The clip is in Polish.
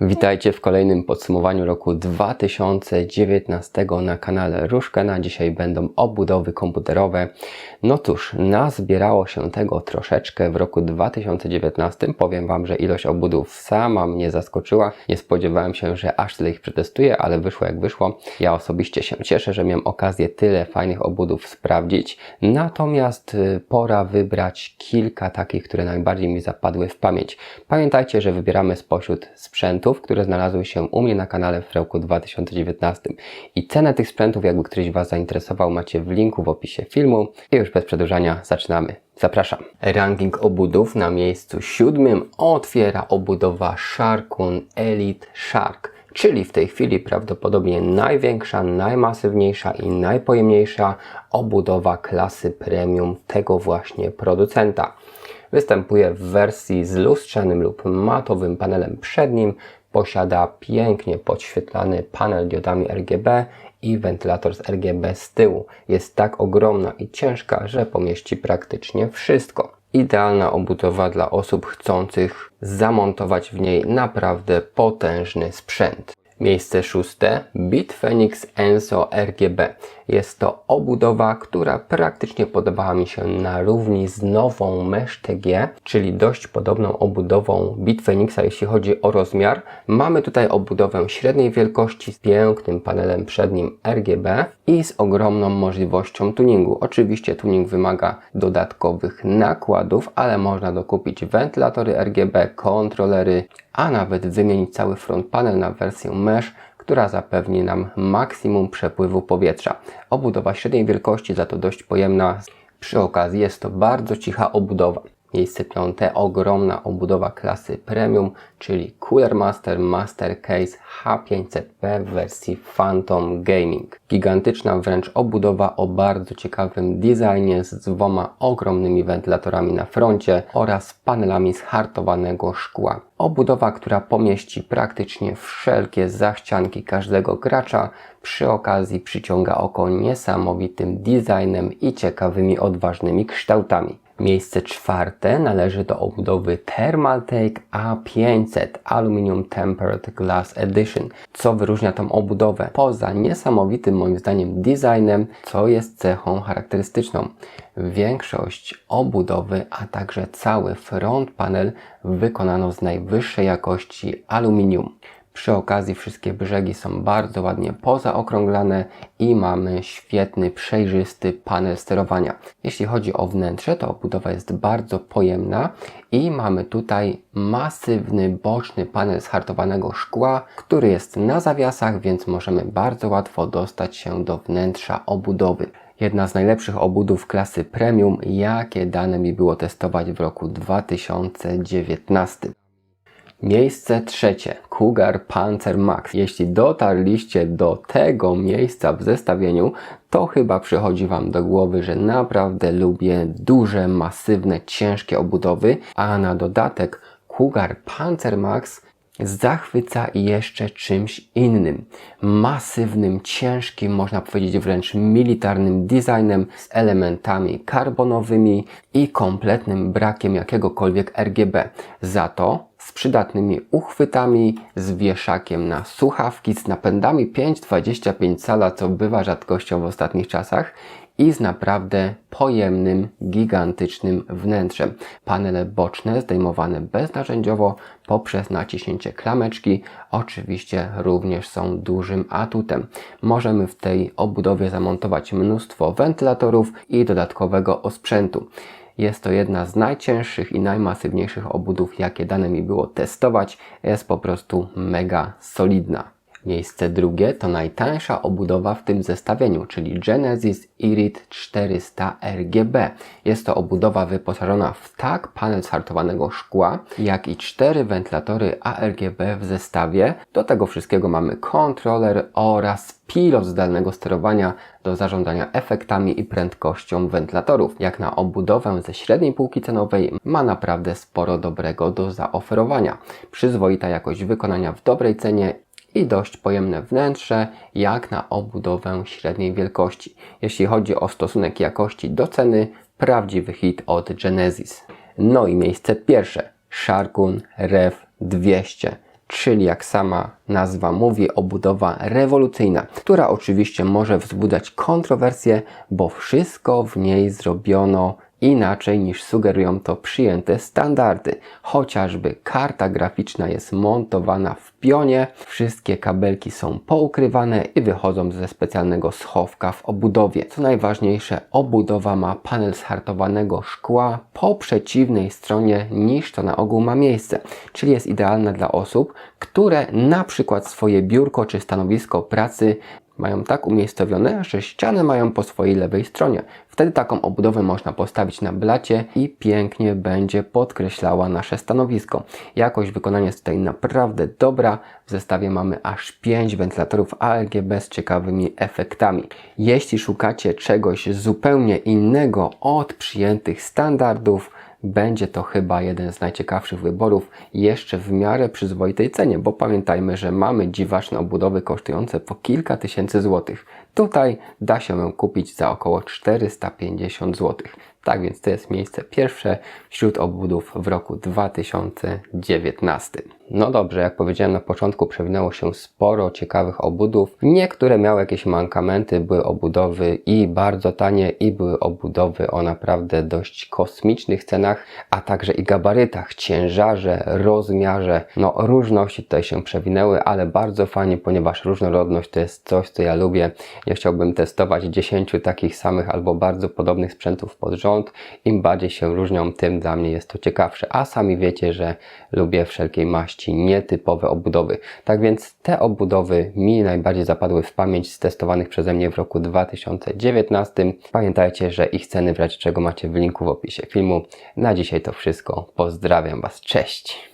Witajcie w kolejnym podsumowaniu roku 2019 na kanale Ruszkena. Dzisiaj będą obudowy komputerowe. No cóż, nazbierało się tego troszeczkę w roku 2019. Powiem Wam, że ilość obudów sama mnie zaskoczyła. Nie spodziewałem się, że aż tyle ich przetestuję, ale wyszło jak wyszło. Ja osobiście się cieszę, że miałem okazję tyle fajnych obudów sprawdzić. Natomiast y, pora wybrać kilka takich, które najbardziej mi zapadły w pamięć. Pamiętajcie, że wybieramy spośród sprzętów, które znalazły się u mnie na kanale w roku 2019. I cenę tych sprzętów, jakby któryś Was zainteresował, macie w linku w opisie filmu. I już bez przedłużania zaczynamy. Zapraszam. Ranking obudów na miejscu siódmym otwiera obudowa Sharkun Elite Shark czyli w tej chwili prawdopodobnie największa, najmasywniejsza i najpojemniejsza obudowa klasy premium tego właśnie producenta. Występuje w wersji z lustrzanym lub matowym panelem przednim, posiada pięknie podświetlany panel diodami RGB i wentylator z RGB z tyłu. Jest tak ogromna i ciężka, że pomieści praktycznie wszystko. Idealna obudowa dla osób chcących zamontować w niej naprawdę potężny sprzęt. Miejsce szóste Bitfenix Enso RGB. Jest to obudowa, która praktycznie podobała mi się na równi z nową Mesh TG, czyli dość podobną obudową Bitfenixa, jeśli chodzi o rozmiar. Mamy tutaj obudowę średniej wielkości z pięknym panelem przednim RGB i z ogromną możliwością tuningu. Oczywiście tuning wymaga dodatkowych nakładów, ale można dokupić wentylatory RGB, kontrolery, a nawet wymienić cały front panel na wersję mesh, która zapewni nam maksimum przepływu powietrza. Obudowa średniej wielkości, za to dość pojemna. Przy okazji jest to bardzo cicha obudowa. Miejsce piąte, ogromna obudowa klasy Premium, czyli Cooler Master Master Case H500P w wersji Phantom Gaming. Gigantyczna wręcz obudowa o bardzo ciekawym designie z dwoma ogromnymi wentylatorami na froncie oraz panelami z hartowanego szkła. Obudowa, która pomieści praktycznie wszelkie zachcianki każdego gracza, przy okazji przyciąga oko niesamowitym designem i ciekawymi, odważnymi kształtami. Miejsce czwarte należy do obudowy Thermaltake A500 Aluminium Tempered Glass Edition. Co wyróżnia tą obudowę? Poza niesamowitym moim zdaniem designem, co jest cechą charakterystyczną. Większość obudowy, a także cały front panel wykonano z najwyższej jakości aluminium. Przy okazji wszystkie brzegi są bardzo ładnie pozaokrąglane i mamy świetny, przejrzysty panel sterowania. Jeśli chodzi o wnętrze, to obudowa jest bardzo pojemna i mamy tutaj masywny boczny panel z hartowanego szkła, który jest na zawiasach, więc możemy bardzo łatwo dostać się do wnętrza obudowy jedna z najlepszych obudów klasy premium, jakie dane mi było testować w roku 2019. Miejsce trzecie. Cougar Panzer Max. Jeśli dotarliście do tego miejsca w zestawieniu, to chyba przychodzi Wam do głowy, że naprawdę lubię duże, masywne, ciężkie obudowy, a na dodatek Cougar Panzer Max zachwyca jeszcze czymś innym. Masywnym, ciężkim, można powiedzieć wręcz militarnym designem z elementami karbonowymi i kompletnym brakiem jakiegokolwiek RGB. Za to z przydatnymi uchwytami, z wieszakiem na słuchawki, z napędami 5,25 cala, co bywa rzadkością w ostatnich czasach i z naprawdę pojemnym, gigantycznym wnętrzem. Panele boczne zdejmowane beznarzędziowo poprzez naciśnięcie klameczki oczywiście również są dużym atutem. Możemy w tej obudowie zamontować mnóstwo wentylatorów i dodatkowego osprzętu. Jest to jedna z najcięższych i najmasywniejszych obudów, jakie dane mi było testować. Jest po prostu mega solidna. Miejsce drugie to najtańsza obudowa w tym zestawieniu, czyli Genesis Irid 400 RGB. Jest to obudowa wyposażona w tak panel z hartowanego szkła, jak i cztery wentylatory ARGB w zestawie. Do tego wszystkiego mamy kontroler oraz pilot zdalnego sterowania do zarządzania efektami i prędkością wentylatorów. Jak na obudowę ze średniej półki cenowej ma naprawdę sporo dobrego do zaoferowania. Przyzwoita jakość wykonania w dobrej cenie i dość pojemne wnętrze, jak na obudowę średniej wielkości. Jeśli chodzi o stosunek jakości do ceny, prawdziwy hit od Genesis. No i miejsce pierwsze. Sharkun Rev 200. czyli jak sama nazwa mówi, obudowa rewolucyjna, która oczywiście może wzbudzać kontrowersje, bo wszystko w niej zrobiono inaczej niż sugerują to przyjęte standardy. Chociażby karta graficzna jest montowana w pionie, wszystkie kabelki są poukrywane i wychodzą ze specjalnego schowka w obudowie. Co najważniejsze, obudowa ma panel z szkła po przeciwnej stronie niż to na ogół ma miejsce, czyli jest idealna dla osób, które na przykład swoje biurko czy stanowisko pracy mają tak umiejscowione, że ściany mają po swojej lewej stronie. Wtedy taką obudowę można postawić na blacie i pięknie będzie podkreślała nasze stanowisko. Jakość wykonania jest tutaj naprawdę dobra. W zestawie mamy aż 5 wentylatorów ARGB z ciekawymi efektami. Jeśli szukacie czegoś zupełnie innego od przyjętych standardów, będzie to chyba jeden z najciekawszych wyborów jeszcze w miarę przyzwoitej cenie, bo pamiętajmy, że mamy dziwaczne obudowy kosztujące po kilka tysięcy złotych. Tutaj da się ją kupić za około 450 złotych. Tak więc to jest miejsce pierwsze wśród obudów w roku 2019. No dobrze, jak powiedziałem na początku, przewinęło się sporo ciekawych obudów. Niektóre miały jakieś mankamenty, były obudowy i bardzo tanie, i były obudowy o naprawdę dość kosmicznych cenach, a także i gabarytach, ciężarze, rozmiarze. No różności tutaj się przewinęły, ale bardzo fajnie, ponieważ różnorodność to jest coś, co ja lubię. Ja chciałbym testować 10 takich samych albo bardzo podobnych sprzętów pod rząd. Im bardziej się różnią, tym dla mnie jest to ciekawsze. A sami wiecie, że lubię wszelkiej maści nietypowe obudowy. Tak więc te obudowy mi najbardziej zapadły w pamięć z testowanych przeze mnie w roku 2019. Pamiętajcie, że ich ceny w razie czego macie w linku w opisie filmu. Na dzisiaj to wszystko. Pozdrawiam Was. Cześć!